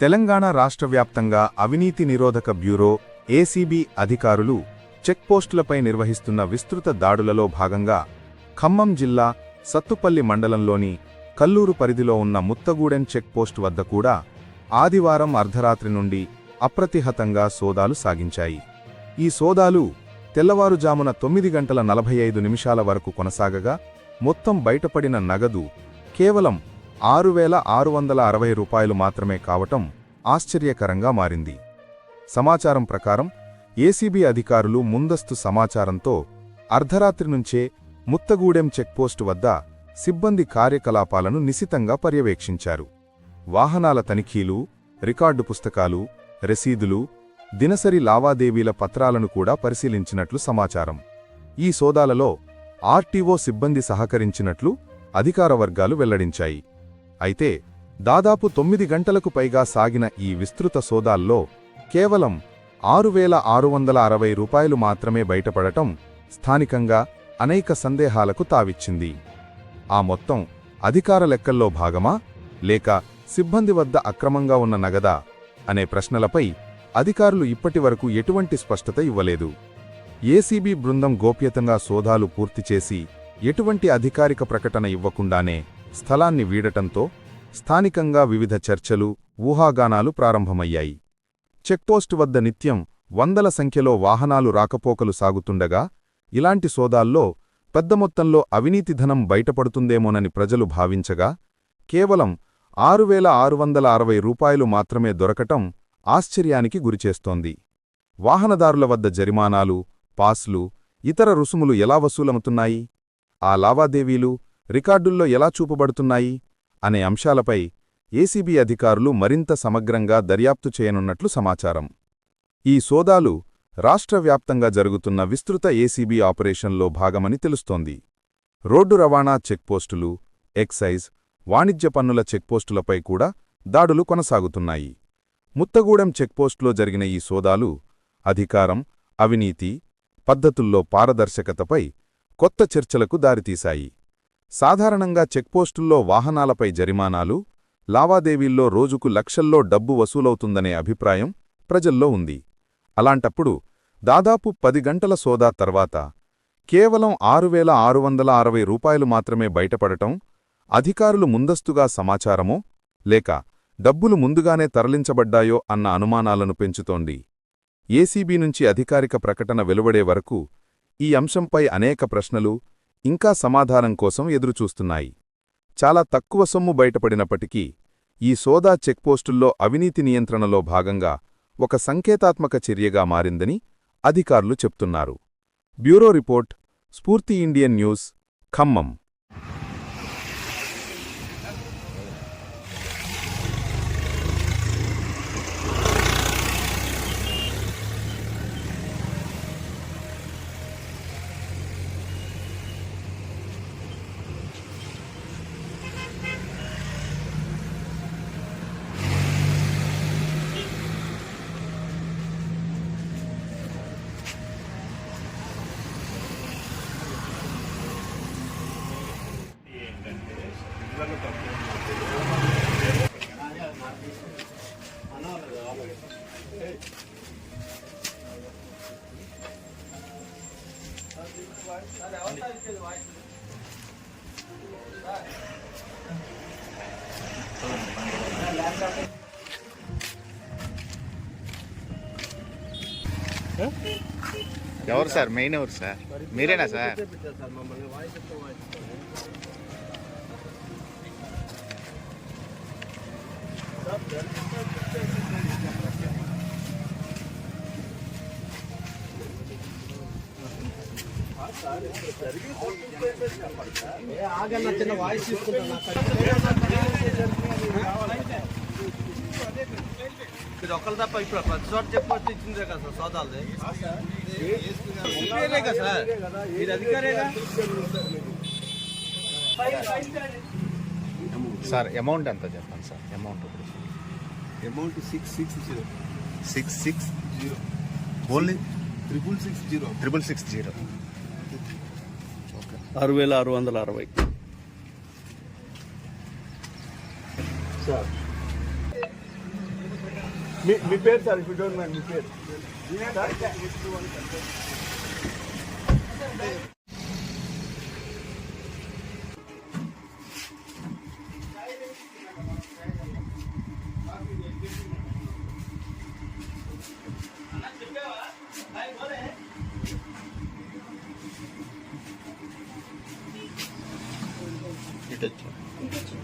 తెలంగాణ రాష్ట్ర వ్యాప్తంగా అవినీతి నిరోధక బ్యూరో ఏసీబీ అధికారులు చెక్పోస్టులపై నిర్వహిస్తున్న విస్తృత దాడులలో భాగంగా ఖమ్మం జిల్లా సత్తుపల్లి మండలంలోని కల్లూరు పరిధిలో ఉన్న ముత్తగూడెన్ చెక్పోస్ట్ వద్ద కూడా ఆదివారం అర్ధరాత్రి నుండి అప్రతిహతంగా సోదాలు సాగించాయి. ఈ సోదాలు తెల్లవారుజామున తొమ్మిది గంటల నలభై ఐదు నిమిషాల వరకు కొనసాగగా మొత్తం బయటపడిన నగదు కేవలం ఆరు వేల ఆరు వందల అరవై రూపాయలు మాత్రమే కావటం ఆశ్చర్యకరంగా మారింది. సమాచారం ప్రకారం ఏసీబీ అధికారులు ముందస్తు సమాచారంతో అర్ధరాత్రి నుంచే ముత్తగూడెం చెక్పోస్టు వద్ద సిబ్బంది కార్యకలాపాలను నిశితంగా పర్యవేక్షించారు. వాహనాల తనిఖీలు రికార్డు పుస్తకాలు రసీదులు దినసరి లావాదేవీల పత్రాలను కూడా పరిశీలించినట్లు సమాచారం. ఈ సోదాలలో ఆర్టీఓ సిబ్బంది సహకరించినట్లు అధికార వర్గాలు వెల్లడించాయి. అయితే దాదాపు తొమ్మిది గంటలకు పైగా సాగిన ఈ విస్తృత సోదాల్లో కేవలం ఆరు వేల ఆరు వందల అరవై రూపాయలు మాత్రమే బయటపడటం స్థానికంగా అనేక సందేహాలకు తావిచ్చింది. ఆ మొత్తం అధికార లెక్కల్లో భాగమా? లేక సిబ్బంది వద్ద అక్రమంగా ఉన్న నగదా? అనే ప్రశ్నలపై అధికారులు ఇప్పటివరకు ఎటువంటి స్పష్టత ఇవ్వలేదు. ఏసీబీ బృందం గోప్యతంగా సోదాలు పూర్తి చేసి ఎటువంటి అధికారిక ప్రకటన ఇవ్వకుండానే స్థలాన్ని వీడటంతో స్థానికంగా వివిధ చర్చలు ఊహాగానాలు ప్రారంభమయ్యాయి. చెక్పోస్టు వద్ద నిత్యం వందల సంఖ్యలో వాహనాలు రాకపోకలు సాగుతుండగా ఇలాంటి సోదాల్లో పెద్ద మొత్తంలో అవినీతి ధనం బయటపడుతుందేమోనని ప్రజలు భావించగా కేవలం ఆరు వేల ఆరు వందల అరవై రూపాయలు మాత్రమే దొరకటం ఆశ్చర్యానికి గురిచేస్తోంది. వాహనదారుల వద్ద జరిమానాలు పాస్లు ఇతర రుసుములు ఎలా వసూలవుతున్నాయి? ఆ లావాదేవీలు రికార్డుల్లో ఎలా చూపబడుతున్నాయి అనే అంశాలపై ఏసీబీ అధికారులు మరింత సమగ్రంగా దర్యాప్తు చేయనున్నట్లు సమాచారం. ఈ సోదాలు రాష్ట్ర వ్యాప్తంగా జరుగుతున్న విస్తృత ఏసీబీ ఆపరేషన్లో భాగమని తెలుస్తోంది. రోడ్డు రవాణా చెక్పోస్టులు ఎక్సైజ్ వాణిజ్య పన్నుల చెక్పోస్టులపై కూడా దాడులు కొనసాగుతున్నాయి. ముత్తగూడెం చెక్పోస్టులో జరిగిన ఈ సోదాలు అధికారం అవినీతి పద్ధతుల్లో పారదర్శకతపై కొత్త చర్చలకు దారితీశాయి. సాధారణంగా చెక్పోస్టుల్లో వాహనాలపై జరిమానాలు లావాదేవీల్లో రోజుకు లక్షల్లో డబ్బు వసూలవుతుందనే అభిప్రాయం ప్రజల్లో ఉంది. అలాంటప్పుడు దాదాపు పది గంటల సోదా తర్వాత కేవలం ఆరు వేల ఆరు వందల అరవై రూపాయలు మాత్రమే బయటపడటం అధికారులు ముందస్తుగా సమాచారమో లేక డబ్బులు ముందుగానే తరలించబడ్డాయో అన్న అనుమానాలను పెంచుతోంది. ఏసీబీ నుంచి అధికారిక ప్రకటన వెలువడే వరకు ఈ అంశంపై అనేక ప్రశ్నలు ఇంకా సమాధానం కోసం ఎదురుచూస్తున్నాయి. చాలా తక్కువ సొమ్ము బయటపడినప్పటికీ ఈ సోదా చెక్పోస్టుల్లో అవినీతి నియంత్రణలో భాగంగా ఒక సంకేతాత్మక చర్యగా మారిందని అధికారులు చెప్తున్నారు. Bureau report Sphoorthi Indian news Khammam. ఎవరు సార్ మెయిన్ ఎవరు సార్ మీరేనా సార్ ఆగన్న చిన్న వాయిస్ ఇది ఒకరు తప్ప ఇప్పుడు ప్రతి చోట చెప్పొచ్చు ఇచ్చిందే కదా సార్ సోదాలది. మీరే కదా సార్? మీరు అధికారేగా? సార్ అమౌంట్ ఎంత చెప్పండి sir? Amount amount six six zero six six zero only triple six zero triple six zero ఆరు వేల ఆరు వందల అరవై. సార్. మీ పేరు సార్ ఇప్పుడు డోంట్ మైండ్ మీ పేరు. 出てっ。